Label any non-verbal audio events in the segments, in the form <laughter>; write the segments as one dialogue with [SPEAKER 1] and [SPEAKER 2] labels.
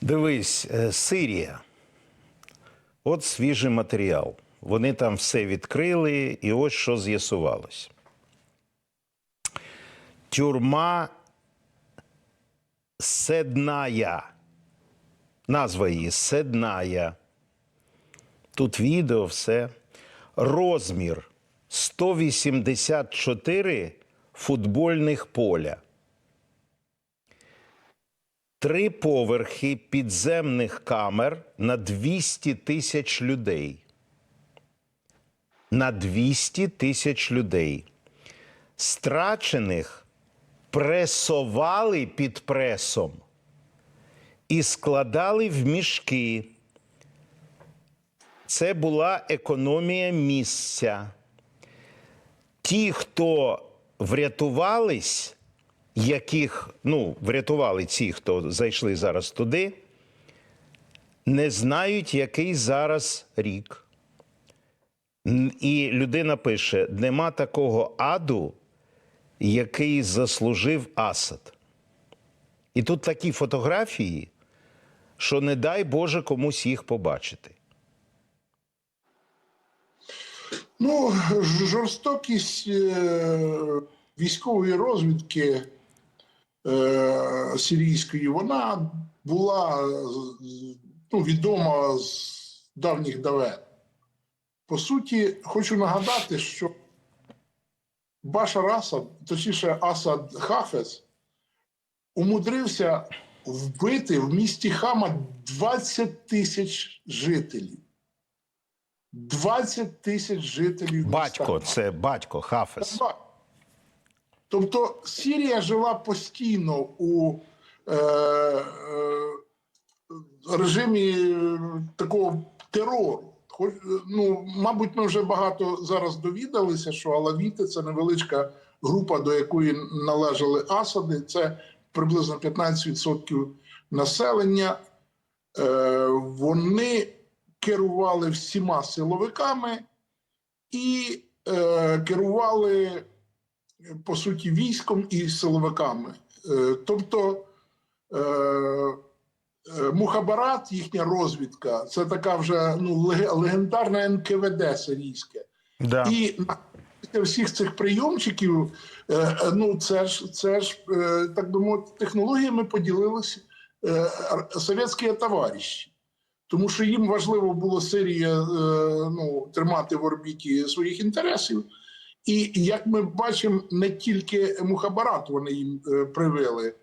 [SPEAKER 1] Дивись, е, Сирія. От свіжий матеріал. Вони там все відкрили, і ось що з'ясувалось. Тюрма Седная. Назва її Седная. Тут відео, все. Розмір 184 футбольних поля. Три поверхи підземних камер на 200 тисяч людей. На 200 тисяч людей. Страчених пресовали під пресом і складали в мішки. Це була економія місця. Ті, хто врятувались, яких ну, врятували ці, хто зайшли зараз туди, не знають, який зараз рік. І людина пише: нема такого аду, який заслужив Асад. І тут такі фотографії, що не дай Боже комусь їх побачити.
[SPEAKER 2] Ну, жорстокість е, військової розвідки е, сирійської, вона була ну, відома з давніх давен. По суті, хочу нагадати, що Башар Асад, точніше Асад Хафез, умудрився вбити в місті Хама 20 тисяч жителів. 20 тисяч жителів.
[SPEAKER 1] Батько,
[SPEAKER 2] Хама.
[SPEAKER 1] це батько Хафес.
[SPEAKER 2] Так. Тобто Сірія жила постійно у е, е, режимі е, такого терору. Хоч, е, ну, мабуть, ми вже багато зараз довідалися, що Алавіти це невеличка група, до якої належали Асади. Це приблизно 15% населення. Е, вони керували всіма силовиками і е, керували по суті військом і силовиками. Е, Тобто е, е, Мухабарат, їхня розвідка, це така вже ну, легендарна НКВД сирійське.
[SPEAKER 1] Да.
[SPEAKER 2] І всіх цих прийомчиків, ну це ж це ж так би мовити, технологіями поділилися совєтські товариші. Тому що їм важливо було Сирія ну, тримати в орбіті своїх інтересів. І як ми бачимо, не тільки Мухабарат вони їм е, привили,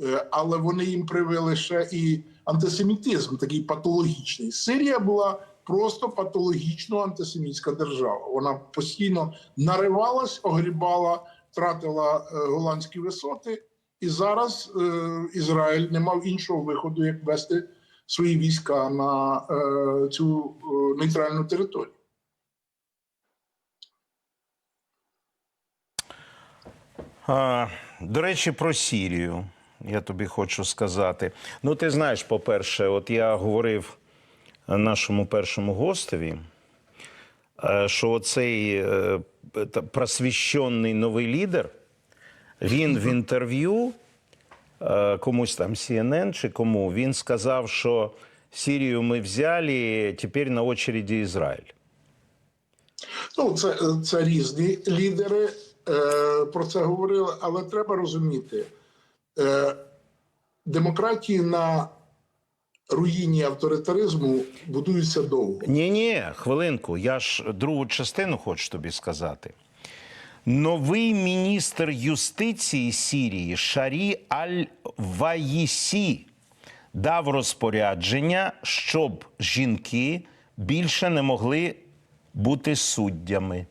[SPEAKER 2] е, але вони їм привили ще і антисемітизм, такий патологічний. Сирія була просто патологічно антисемітська держава. Вона постійно наривалась, огрібала, втратила е, голландські висоти, і зараз Ізраїль не мав іншого виходу, як вести свої війська на цю нейтральну територію.
[SPEAKER 1] До речі, про Сірію. Я тобі хочу сказати. Ну, ти знаєш, по-перше, от я говорив нашому першому гостеві, е, що оцей е, просвіщений новий лідер, він в інтерв'ю е, комусь там CNN чи кому, він сказав, що Сірію ми взяли, тепер на очереді Ізраїль.
[SPEAKER 2] Ну, це, це різні лідери про це говорили, але треба розуміти, е, демократії на руїні авторитаризму будуються довго.
[SPEAKER 1] Ні, ні, хвилинку. Я ж другу частину хочу тобі сказати. Новий міністр юстиції Сірії Шарі Аль-Ваїсі дав розпорядження, щоб жінки більше не могли бути суддями.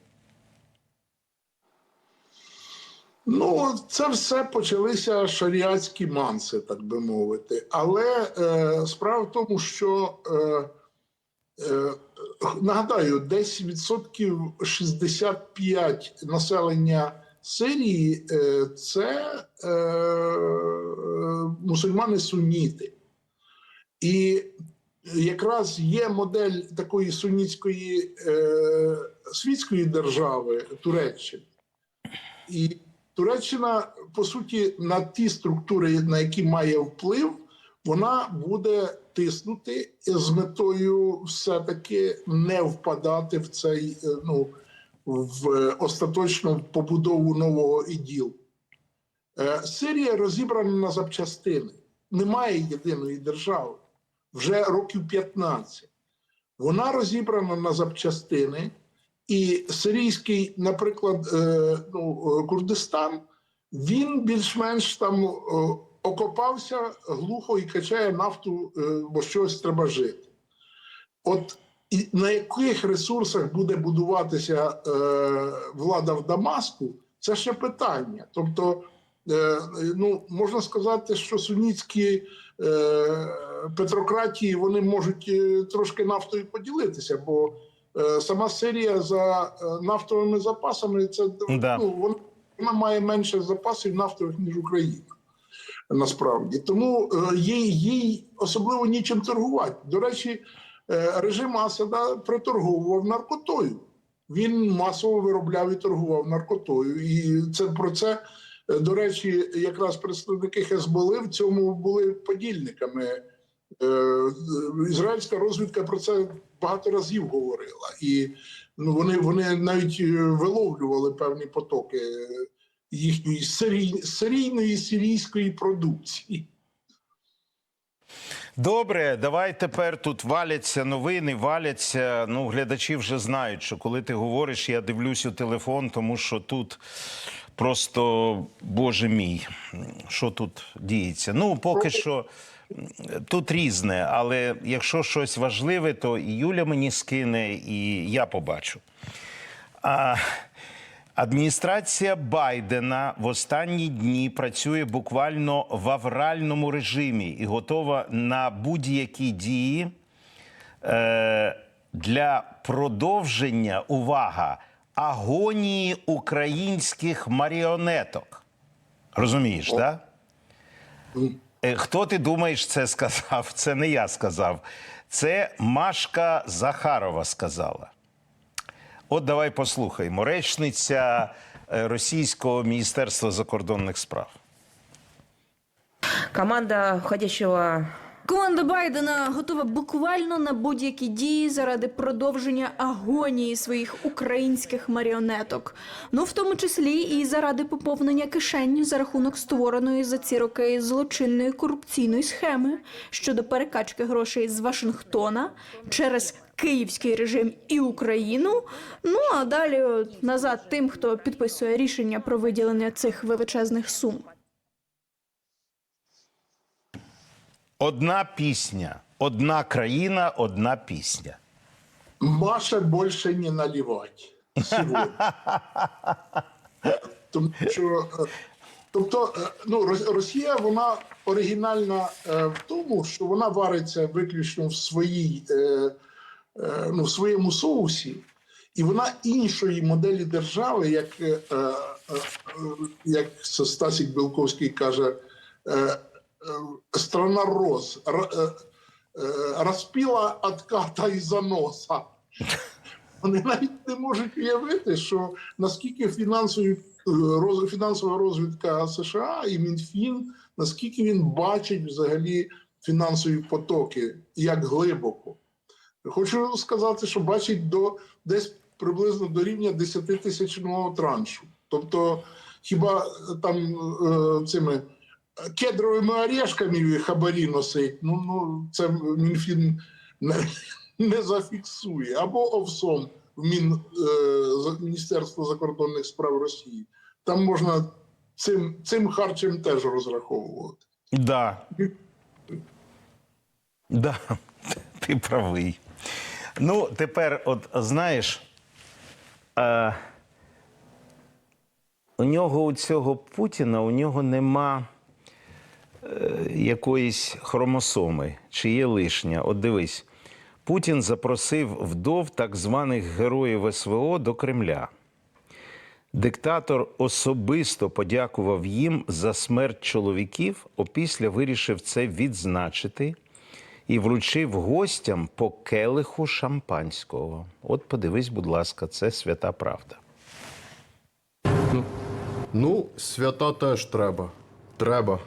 [SPEAKER 2] Ну, це все почалися шаріатські манси, так би мовити. Але е, справа в тому, що е, е, нагадаю, десь відсотків 65 населення Сирії е, це е, мусульмани сунніти. І якраз є модель такої сунітської е, світської держави Туреччини. І Туреччина, по суті, на ті структури, на які має вплив, вона буде тиснути з метою все-таки не впадати в цей е, ну, в остаточну побудову нового іділ. Е, Сирія розібрана на запчастини. Немає єдиної держави вже років 15. Вона розібрана на запчастини, і сирійський, наприклад, е, ну, е, Курдистан, він більш-менш там е, окопався глухо і качає нафту, бо щось треба жити. От і на яких ресурсах буде будуватися е, влада в Дамаску, це ще питання. Тобто, е, ну, можна сказати, що сунітські е, петрократії вони можуть трошки нафтою поділитися, бо сама Сирія за е, нафтовими запасами це
[SPEAKER 1] Да.
[SPEAKER 2] ну, вона, вона має менше запасів нафтових, ніж Україна. Насправді, тому е, їй, їй особливо нічим торгувати. До речі, е, режим Асада приторговував наркотою. Він масово виробляв і торгував наркотою. І це про це, е, до речі, якраз представники Хезболи в цьому були подільниками. Е, Ізраїльська розвідка про це багато разів говорила, і ну, вони, вони навіть е, виловлювали певні потоки е, їхньої серій, серійної сирійської продукції.
[SPEAKER 1] Добре, давай тепер тут валяться новини, валяться. Ну, глядачі вже знають, що коли ти говориш, я дивлюсь у телефон, тому що тут просто, боже мій, що тут діється. Ну, поки що м, тут різне, але якщо щось важливе, то і Юля мені скине, і я побачу. А, адміністрація Байдена в останні дні працює буквально в авральному режимі і готова на будь-які дії е, для продовження увага агонії українських маріонеток. Розумієш, так? Да? Е, Хто ти думаєш, це сказав? Це не я сказав. Це Машка Захарова сказала. От давай послухаємо. Речниця е, Російського міністерства закордонних справ.
[SPEAKER 3] Команда входящего
[SPEAKER 4] Команда Байдена готова буквально на будь-які дії заради продовження агонії своїх українських маріонеток. Ну в тому числі і заради поповнення кишень за рахунок створеної за ці роки злочинної корупційної схеми щодо перекачки грошей з Вашингтона через київський режим і Україну. Ну а далі назад тим, хто підписує рішення про виділення цих величезних сум.
[SPEAKER 1] Одна пісня, одна країна, одна пісня.
[SPEAKER 2] Маша більше не наливати сьогодні. <laughs> Тому що, е, тобто, е, ну, Росія вона оригінальна е, в тому, що вона вариться виключно в своїй, е, е, ну, в своєму соусі, і вона іншої моделі держави, як, е, е, е, як Стасік Білковський каже, страна роз. р- е, е, розпіла отката і заноса. Вони навіть не можуть уявити, що наскільки фінансові, е, фінансова розвідка США і Мінфін, наскільки він бачить взагалі фінансові потоки, як глибоко. Хочу сказати, що бачить до десь приблизно до рівня 10 тисячного траншу. Тобто, хіба там е, цими кедровими орешками хабарі носить, ну, ну це Мінфін не, не зафіксує. Або ОВСОМ в Мін, е, Міністерство закордонних справ Росії. Там можна цим, цим харчем теж розраховувати.
[SPEAKER 1] Да. Да, <laughs> ти правий. Ну, тепер, от знаєш, е, у нього у цього Путіна, у нього нема якоїсь хромосоми, чи є лишня. От дивись, Путін запросив вдов так званих героїв СВО до Кремля. Диктатор особисто подякував їм за смерть чоловіків, опісля вирішив це відзначити і вручив гостям по келиху шампанського. От подивись, будь ласка, це свята правда.
[SPEAKER 5] Ну, свята теж треба. Треба.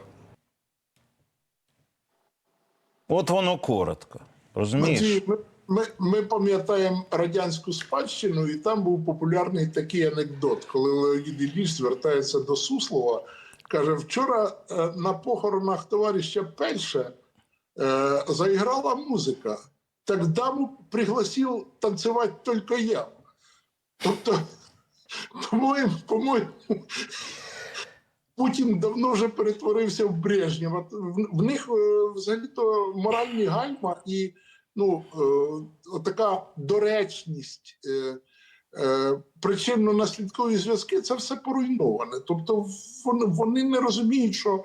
[SPEAKER 1] От воно коротко. Розумієш?
[SPEAKER 2] Ми, ми, ми пам'ятаємо радянську спадщину, і там був популярний такий анекдот, коли Леонід Ілліч звертається до Суслова, каже: вчора е, на похоронах товариша Пельша е, заіграла музика. Так даму пригласив танцювати тільки я. Тобто, <laughs> по-моєму, по-моєму, Путін давно вже перетворився в Брежнєва. В, них е, взагалі-то моральні гальма і ну, е, така доречність, е, причинно-наслідкові зв'язки це все поруйноване. Тобто вони, не розуміють, що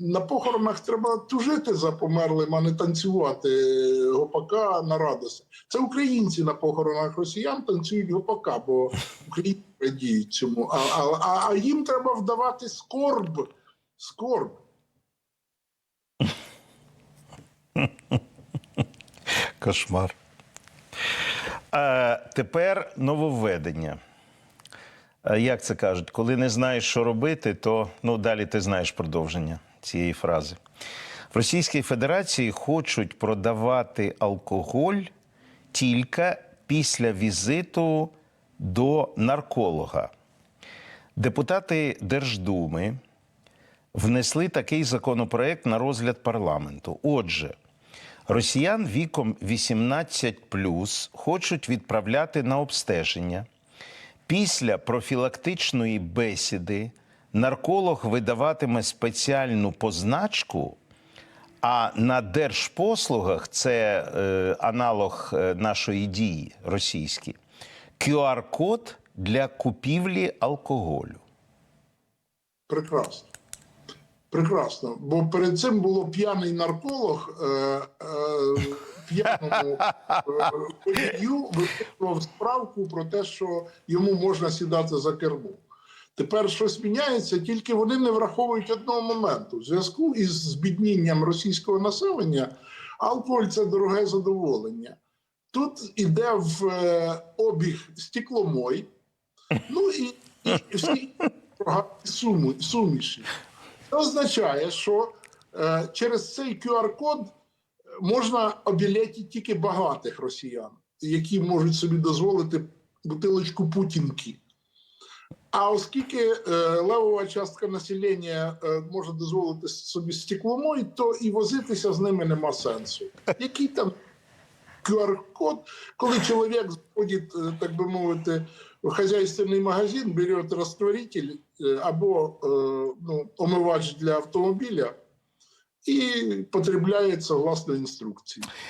[SPEAKER 2] на похоронах треба тужити за померлим, а не танцювати гопака на радость. Це українці на похоронах росіян танцюють гопака, бо українці радіють цьому. А, а, а, їм треба вдавати скорб. Скорб.
[SPEAKER 1] Кошмар. А, тепер нововведення. А, Як це кажуть, коли не знаєш, що робити, то ну, далі ти знаєш продовження цієї фрази. В Російській Федерації хочуть продавати алкоголь тільки після візиту до нарколога. Депутати Держдуми внесли такий законопроект на розгляд парламенту. Отже, росіян віком 18 хочуть відправляти на обстеження. Після профілактичної бесіди нарколог видаватиме спеціальну позначку, а на держпослугах це е, аналог е, нашої дії російській, QR-код для купівлі алкоголю.
[SPEAKER 2] Прекрасно. Прекрасно. Бо перед цим було п'яний нарколог, е, е, п'яному е, виписував справку про те, що йому можна сідати за кермо. Тепер щось міняється, тільки вони не враховують одного моменту. В зв'язку із збіднінням російського населення алкоголь це дороге задоволення. Тут іде в е, обіг стекломой, ну і, і всі суму- суміші. Це означає, що е, через цей QR-код можна обілети тільки багатих росіян, які можуть собі дозволити бутилочку путінки. А оскільки е, левова частка населення е, може дозволити собі стекломой, то і возитися з ними нема сенсу. Який там QR-код, коли чоловік заходить, е, так би мовити, в хазяйственний магазин, бере розтворитель е, або е, ну, омивач для автомобіля і потребляється власне інструкції.